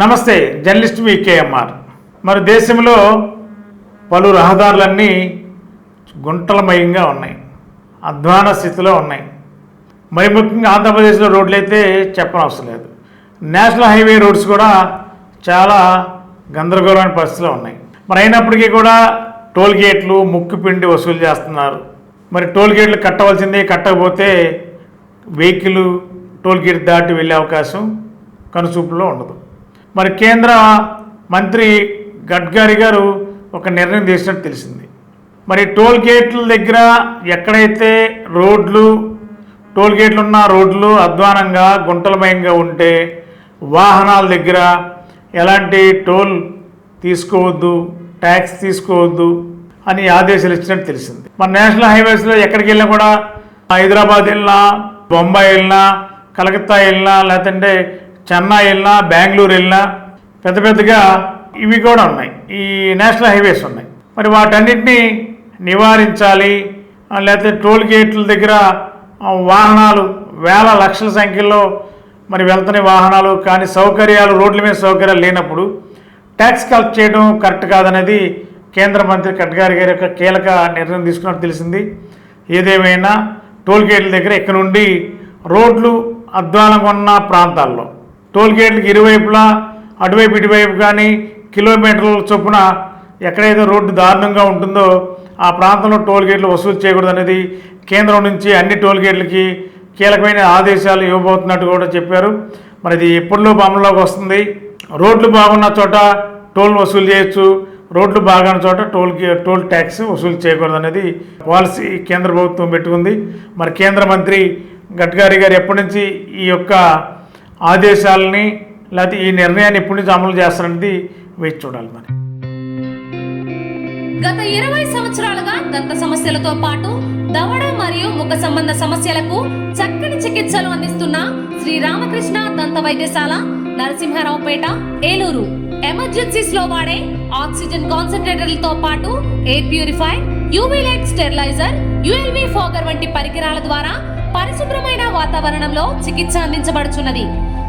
నమస్తే జర్నలిస్ట్ మీ కేఎంఆర్. మరి దేశంలో పలు రహదారులన్నీ గుంటలమయంగా ఉన్నాయి అధ్వాన స్థితిలో ఉన్నాయి. మరి ముఖ్యంగా ఆంధ్రప్రదేశ్లో రోడ్లు అయితే చెప్పనవసరం లేదు. నేషనల్ హైవే రోడ్స్ కూడా చాలా గందరగోళమైన పరిస్థితిలో ఉన్నాయి. మరి అయినప్పటికీ కూడా టోల్ గేట్లు ముక్కు పిండి వసూలు చేస్తున్నారు. మరి టోల్ గేట్లు కట్టవలసిందే కట్టకపోతే వెహికల్ టోల్ గేట్ దాటి వెళ్ళే అవకాశం కనుచూపులో ఉండదు. మరి కేంద్ర మంత్రి గడ్కరీ గారు ఒక నిర్ణయం తీసినట్టు తెలిసింది. మరి టోల్ గేట్ల దగ్గర ఎక్కడైతే రోడ్లు టోల్ గేట్లు ఉన్న రోడ్లు అధ్వానంగా గుంటలమయంగా ఉంటే వాహనాల దగ్గర ఎలాంటి టోల్ తీసుకోవద్దు ట్యాక్స్ తీసుకోవద్దు అని ఆదేశాలు ఇచ్చినట్టు తెలిసింది. మన నేషనల్ హైవేస్లో ఎక్కడికి వెళ్ళినా కూడా హైదరాబాద్ వెళ్ళినా బొంబాయి వెళ్ళినా కలకత్తా వెళ్ళినా లేదంటే చెన్నై వెళ్ళినా బెంగళూరు వెళ్ళినా పెద్ద పెద్దగా ఇవి కూడా ఉన్నాయి. ఈ నేషనల్ హైవేస్ ఉన్నాయి. మరి వాటన్నిటిని నివారించాలి లేకపోతే టోల్ గేట్ల దగ్గర వాహనాలు వేల లక్షల సంఖ్యలో మరి వెళ్తున్న వాహనాలు కానీ సౌకర్యాలు రోడ్ల మీద సౌకర్యాలు లేనప్పుడు ట్యాక్స్ కలెక్ట్ చేయడం కరెక్ట్ కాదనేది కేంద్ర మంత్రి కట్గారి గారి యొక్క కీలక నిర్ణయం తీసుకున్నట్టు తెలిసింది. ఏదేమైనా టోల్ గేట్ల దగ్గర ఇక్కడ నుండి రోడ్లు అద్వానంగా ఉన్న ప్రాంతాల్లో టోల్ గేట్లకు ఇరువైపులా అటువైపు ఇటువైపు కానీ కిలోమీటర్ల చొప్పున ఎక్కడైతే రోడ్డు దారుణంగా ఉంటుందో ఆ ప్రాంతంలో టోల్ గేట్లు వసూలు చేయకూడదు అనేది కేంద్రం నుంచి అన్ని టోల్ గేట్లకి కీలకమైన ఆదేశాలు ఇవ్వబోతున్నట్టు కూడా చెప్పారు. మరి ఇది ఎప్పుడులో అమల్లోకి వస్తుంది? రోడ్లు బాగున్న చోట టోల్ వసూలు చేయొచ్చు. రోడ్లు బాగున్న చోట టోల్ టోల్ ట్యాక్స్ వసూలు చేయకూడదు అనేది పాలసీ కేంద్ర ప్రభుత్వం పెట్టుకుంది. మరి కేంద్ర మంత్రి గడ్కరీ గారు ఎప్పటి నుంచి ఈ యొక్క ఆదేశాలని లేకపోతే ఈ నిర్ణయాన్ని ఎప్పటి నుంచి అమలు చేస్తారనేది వేచి చూడాలి మరి. గత ఇరవై సంవత్సరాలుగా దంత సమస్యలతో పాటు దవడ మరియు ముఖ సంబంధ సమస్యలకు చక్కని చికిత్సలు అందిస్తున్న శ్రీ రామకృష్ణ దంత వైద్యశాల నరసింహారావుపేట ఏలూరు. ఎమర్జెన్సీస్లో వాడే ఆక్సిజన్ కాన్సన్ట్రేటర్లతో పాటు air purify UV light steriliser ULV fogger వంటి పరికరాల ద్వారా పరిశుభ్రమైన వాతావరణంలో చికిత్స అందించబడుచున్నది.